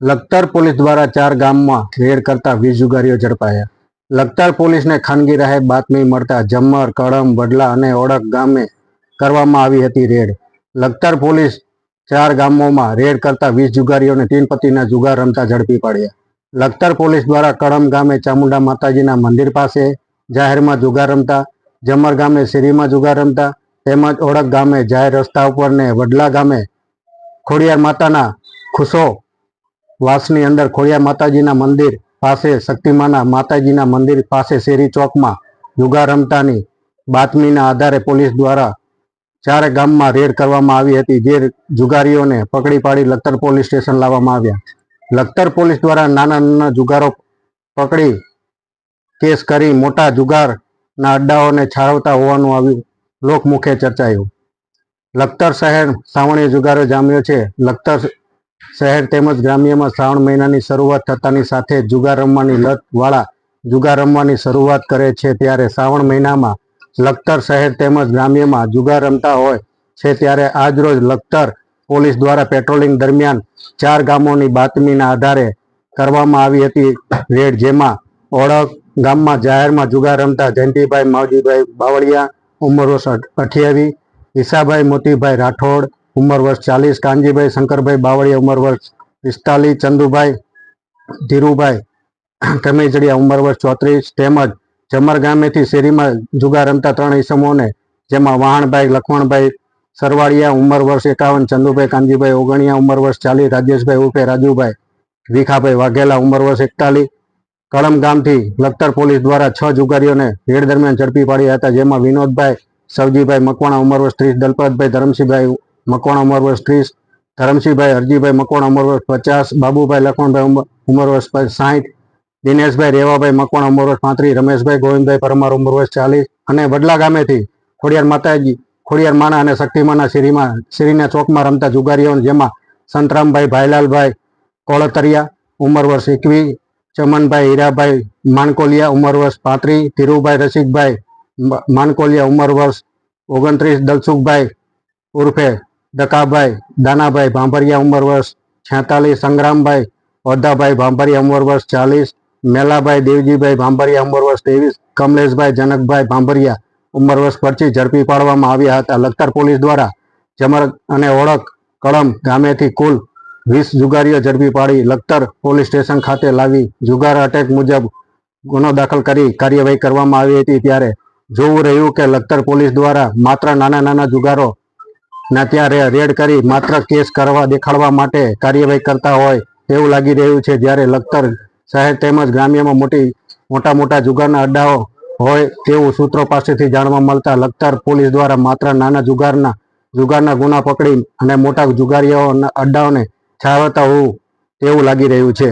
Lakhtar police દ્વારા ચાર ગામમાં રેડ કરતા વીસ જુગારીઓ ઝડપાયા. લખતર પોલીસને ખાનગી રાહે બાતમી મળતા જમ્મર કળમ વડલા અને ઓળખ ગામે કરવામાં આવી હતી રેડ. લખતર પોલીસ ચાર ગામોમાં રેડ કરતા વીસ જુગારીઓને તીન પતિના જુગાર રમતા ઝડપી પાડ્યા. લખતર પોલીસ દ્વારા કળમ ગામે ચામુંડા માતાજીના મંદિર પાસે જાહેરમાં જુગાર રમતા જમર ગામે શેરીમાં જુગાર રમતા, તેમજ ઓળખ ગામે જાહેર રસ્તા ઉપર ને વડલા ગામે ખોડિયાર માતાના ખુશો વાસની અંદર ખોડિયા માતાજીના મંદિર પાસે, શક્તિમાના માતાજીના મંદિર પાસે શેરી ચોકમાં જુગાર રમતાની બાતમીના આધારે પોલીસ દ્વારા ચારે ગામમાં રેડ કરવામાં આવી હતી, જે જુગારીઓને પકડી પાડી લખતર પોલીસ સ્ટેશન લાવવામાં આવ્યા. લખતર પોલીસ દ્વારા નાના નાના જુગારો પકડી કેસ કરી મોટા જુગારના અડ્ડાઓને છાળવતા હોવાનું આવ્યું લોકમુખે ચર્ચાયું. લખતર શહેર સાવણીય જુગારો જામ્યો છે. લખતર શહેર તેમજ ગ્રામ્યમાં શ્રાવણ મહિનાની શરૂઆત થતાની સાથે જુગાર રમવાની લત વાળા જુગાર રમવાની શરૂઆત કરે છે ત્યારે શ્રાવણ મહિનામાં લખતર શહેર તેમજ ગ્રામ્યમાં જુગાર રમતા હોય છે ત્યારે આજરોજ લખતર પોલીસ દ્વારા પેટ્રોલિંગ દરમિયાન ચાર ગામોની બાતમીના આધારે કરવામાં આવી હતી રેડ, જેમાં ઓળખ ગામમાં જાહેરમાં જુગાર રમતા જયંતિભાઈ, માવજીભાઈ બાવળિયા ઉંમર વર્ષ અઠ્યાવીસ ઈસાભાઈ, મોતીભાઈ રાઠોડ ઉંમર વર્ષ ચાલીસ, કાનજીભાઈ, શંકરભાઈ, બાવળીયા, ઉંમર વર્ષ પિસ્તાલીસ, ચંદુભાઈ, ધીરુભાઈ, કમેજડિયા, ઉંમર વર્ષ ચોત્રીસ, તેમજ જમર ગામેથી શેરીમાં જુગાર રમતા ત્રણ ઈસમોને, જેમાં વાહણભાઈ લખમણભાઈ સરવાળિયા, ઉંમર વર્ષ એકાવન, ચંદુભાઈ, કાનજીભાઈ, ઓગણિયા, ઉંમર વર્ષ ચાલીસ, રાજેશભાઈ ઉર્ફે રાજુભાઈ, વિખાભાઈ વાઘેલા, ઉંમર વર્ષ એકતાલીસ, કળમ ગામથી લખતર પોલીસ દ્વારા છ જુગારીઓને રેડ દરમિયાન ઝડપી પાડ્યા હતા, જેમાં વિનોદભાઈ, સવજીભાઈ મકવાણા, ઉંમર વર્ષ ત્રીસ, દલપતભાઈ, ધરમસિંહભાઈ મકવાણા ઉંમર વર્ષ ત્રીસ, ધરમસિંહભાઈ, હરજીભાઈ મકવાણા ઉંમર વર્ષ પચાસ, બાબુભાઈ લખમણભાઈ ઉંમર- વર્ષ સાઠ દિનેશભાઈ રેવાભાઈ મકવાણા ઉંમર વર્ષ પાંત્રીસ, રમેશભાઈ ગોવિંદભાઈ પરમાર ઉંમર વર્ષ ચાલીસ અને વડલા ગામેથી ખોડિયાર માતાજી, ખોડિયાર માના અને શક્તિમાના શેરીમાં, શેરીના ચોકમાં રમતા જુગારીઓ જેમાં સંતરામભાઈ ભાઈલાલભાઈ કોળતરિયા ઉંમર વર્ષ એકવીસ, ચમનભાઈ હીરાભાઈ માનકોલિયા ઉંમર વર્ષ પાંત્રીસ, ધીરુભાઈ રસિકભાઈ માનકોલિયા ઉંમર વર્ષ ઓગણત્રીસ, દલસુખભાઈ ઉર્ફે ડકાભાઈ, દાનાભાઈ ભાંભરિયા ઉંમર વર્ષ, છેતાલીસ, સંગ્રામભાઈ ઓધાભાઈ ભાંભરિયા ઉંમર વર્ષ, ચાલીસ, મેલાભાઈ, દેવજીભાઈ ભાંભરિયા ઉંમર વર્ષ, ત્રેવીસ, કમલેશભાઈ, જનકભાઈ ભાંભરિયા ઉંમર વર્ષ પરથી ઝડપી પાડવામાં આવ્યા હતા. લખતર પોલીસ દ્વારા જમર અને ઓળખ કળમ ગામેથી કુલ વીસ જુગારીઓ ઝડપી પાડી લખતર પોલીસ સ્ટેશન ખાતે લાવી જુગાર અટેક મુજબ ગુનો દાખલ કરી કાર્યવાહી કરવામાં આવી હતી. ત્યારે જોવું રહ્યું કે લખતર પોલીસ દ્વારા માત્ર નાના નાના જુગારો ના ત્યાં રેડ કરી માત્ર કેસ કરવા દેખાડવા માટે કાર્યવાહી કરતા હોય એવું લાગી રહ્યું છે. જ્યારે લખતર શહેર તેમજ ગ્રામ્યમાં મોટી, મોટા મોટા જુગારના અડ્ડાઓ હોય તેવું સૂત્રો પાસેથી જાણવા મળતા લખતર પોલીસ દ્વારા માત્ર નાના જુગારના જુગારના ગુના પકડી અને મોટા જુગારીઓ અડ્ડાઓને છાવતા હોવું તેવું લાગી રહ્યું છે.